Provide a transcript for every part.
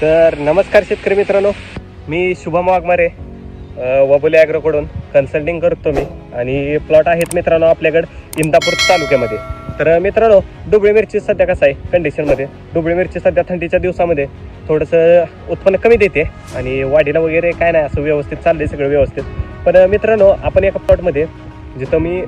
तर नमस्कार शेतकरी मित्रांनो. मी शुभम वाघमारे वबुले ॲग्रोकडून कन्सल्टिंग करतो मी. आणि प्लॉट आहेत मित्रांनो आपल्याकडे इंदापूर तालुक्यामध्ये. तर मित्रांनो डुबळी मिरची सध्या कसं आहे कंडिशनमध्ये डुबळी मिरची सध्या थंडीच्या दिवसामध्ये थोडंसं उत्पन्न कमी देते आणि वाढीला वगैरे काय नाही असं व्यवस्थित चाललंय सगळं व्यवस्थित. पण मित्रांनो आपण एका प्लॉटमध्ये जिथं मी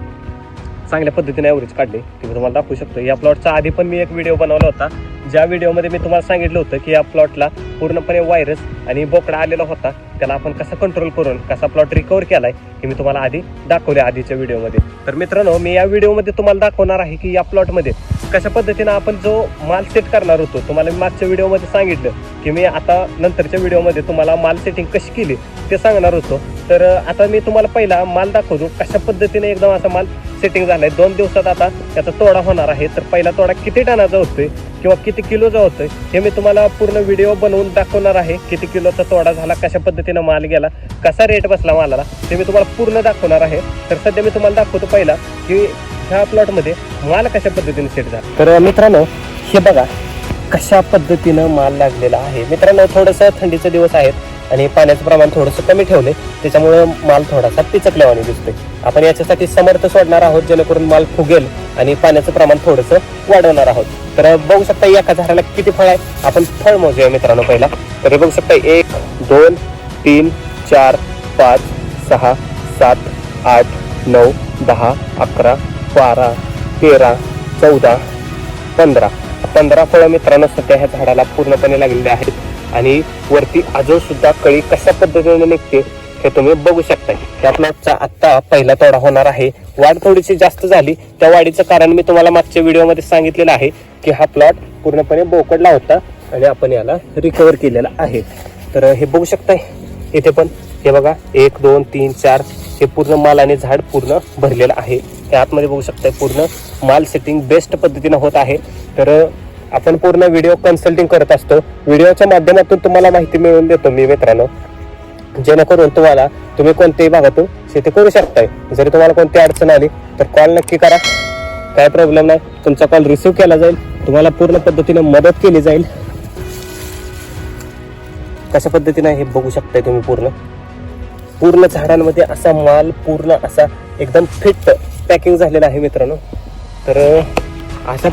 चांगल्या पद्धतीने ॲव्हरेज काढले ती मी तुम्हाला दाखवू शकतो. या प्लॉटचा आधी पण मी एक व्हिडिओ बनवला होता. ज्या व्हिडिओमध्ये मी तुम्हाला सांगितलं होतं की या प्लॉटला पूर्णपणे व्हायरस आणि बोकडा आलेला होता त्याला आपण कसा कंट्रोल करून कसा प्लॉट रिकवर केलाय हे मी तुम्हाला आधी दाखवले आधीच्या व्हिडिओमध्ये. तर मित्रांनो मी या व्हिडिओमध्ये तुम्हाला दाखवणार आहे की या प्लॉटमध्ये कशा पद्धतीनं आपण जो माल सेट करणार होतो तुम्हाला मी मागच्या व्हिडिओमध्ये सांगितलं की मी आता नंतरच्या व्हिडिओमध्ये तुम्हाला माल सेटिंग कशी केली ते सांगणार होतो. तर आता मी तुम्हाला पहिला माल दाखवतो कशा पद्धतीने एकदम असा माल सेटिंग झालाय. दोन दिवसात आता त्याचा तोडा होणार आहे. तर पहिला तोडा किती टनाचा होतोय किंवा किती किलोचा होतोय हे मी तुम्हाला पूर्ण व्हिडिओ बनवून दाखवणार आहे. किती किलोचा तोडा झाला कशा पद्धतीनं माल गेला कसा रेट बसला मालाला ते मी तुम्हाला पूर्ण दाखवणार आहे. तर सध्या मी तुम्हाला दाखवतो पहिला की ह्या प्लॉटमध्ये माल कशा पद्धतीने सेट झाला? तर मित्रांनो हे बघा कशा पद्धतीनं माल लागलेला आहे. मित्रांनो थोडंसं थंडीचे दिवस आहेत आणि पाण्याचं प्रमाण थोडंसं कमी ठेवले त्याच्यामुळे माल थोडासा पिचकल्यावाने दिसतोय. आपण याच्यासाठी समर्थ सोडणार आहोत जेणेकरून माल फुगेल आणि पाण्याचं प्रमाण थोडंसं वाढवणार आहोत. तर बघू शकता एका झाडाला किती फळ आहे? आपण फळ मोजूया मित्रांनो पहिला. तर बघू शकता एक दोन तीन चार पाच सहा सात आठ नऊ दहा अकरा बारा तेरा चौदा पंधरा. पंधरा फळं मित्रांनो सध्या ह्या झाडाला पूर्णपणे लागलेली आहेत. आणि वरती अजून सुद्धा कळी कशा पद्धतीने निघते हे तुम्ही बघू शकता त्यातला प्लॉटचा आत्ता पहिला तोडा होणार आहे. वाढ थोडीशी जास्त झाली. त्या वाढीचं कारण मी तुम्हाला मागच्या व्हिडिओमध्ये सांगितलेलं आहे की हा प्लॉट पूर्णपणे बोकडला होता आणि आपण याला रिकवर केलेला आहे. तर हे बघू शकताय. इथे पण हे बघा एक दोन तीन चार हे पूर्ण मालाने झाड पूर्ण भरलेलं आहे. हे आतमध्ये बघू शकताय पूर्ण माल सेटिंग बेस्ट पद्धतीनं होत आहे. तर आपण पूर्ण व्हिडिओ कन्सल्टिंग करत असतो. व्हिडिओच्या माध्यमातून तुम्हाला माहिती मिळवून देतो मी मित्रांनो. जेणेकरून तुम्हाला तुम्ही कोणत्याही भागातून शेती करू शकताय. जरी तुम्हाला कोणती अडचण आली तर कॉल नक्की करा. काय प्रॉब्लेम नाही. तुमचा कॉल रिसिव्ह केला जाईल. तुम्हाला पूर्ण पद्धतीने मदत केली जाईल. कशा पद्धतीने हे बघू शकताय तुम्ही पूर्ण? पूर्ण झाडांमध्ये असा माल पूर्ण असा एकदम फिट पॅकिंग झालेलं आहे मित्रांनो. तर अशा